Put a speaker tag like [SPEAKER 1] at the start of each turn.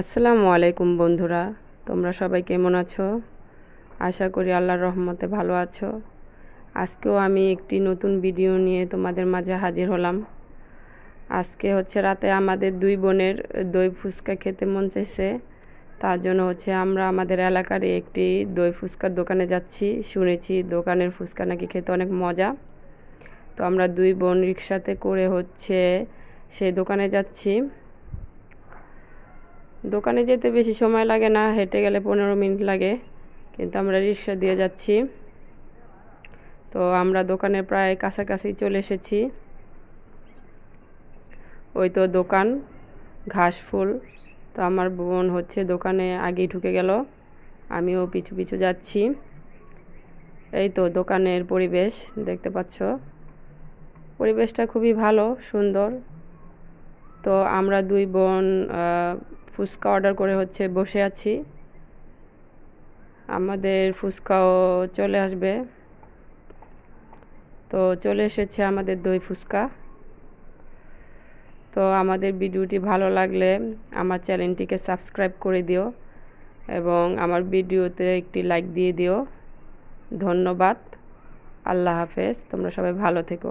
[SPEAKER 1] আসসালামু আলাইকুম বন্ধুরা, তোমরা সবাই কেমন আছো? আশা করি আল্লাহর রহমতে ভালো আছো। আজকেও আমি একটি নতুন ভিডিও নিয়ে তোমাদের মাঝে হাজির হলাম। আজকে হচ্ছে রাতে আমাদের দুই বোনের দই ফুচকা খেতে মন চাইছে। তার জন্য হচ্ছে আমরা আমাদের এলাকার একটি দই ফুচকার দোকানে যাচ্ছি। শুনেছি দোকানের ফুচকা নাকি খেতে অনেক মজা। তো আমরা দুই বোন রিক্সাতে করে হচ্ছে সেই দোকানে যাচ্ছি। দোকানে যেতে বেশি সময় লাগে না, হেঁটে গেলে পনেরো মিনিট লাগে। কিন্তু আমরা রিক্সা দিয়ে যাচ্ছি। তো আমরা দোকানে প্রায় কাছাকাছি চলে এসেছি। ওই তো দোকান, ঘাস ফুল। তো আমার বোন হচ্ছে দোকানে আগেই ঢুকে গেল। আমিও পিছু পিছু যাচ্ছি। এই তো দোকানের পরিবেশ, দেখতে পাচ্ছ। পরিবেশটা খুবই ভালো, সুন্দর। তো আমরা দুই বোন ফুচকা অর্ডার করে হচ্ছে বসে আছি। আমাদের ফুচকাও চলে আসবে। তো চলে এসেছে আমাদের দই ফুচকা। তো আমাদের ভিডিওটি ভালো লাগলে আমার চ্যানেলটিকে সাবস্ক্রাইব করে দিও এবং আমার ভিডিওতে একটি লাইক দিয়ে দিও। ধন্যবাদ। আল্লাহ হাফেজ। তোমরা সবাই ভালো থেকো।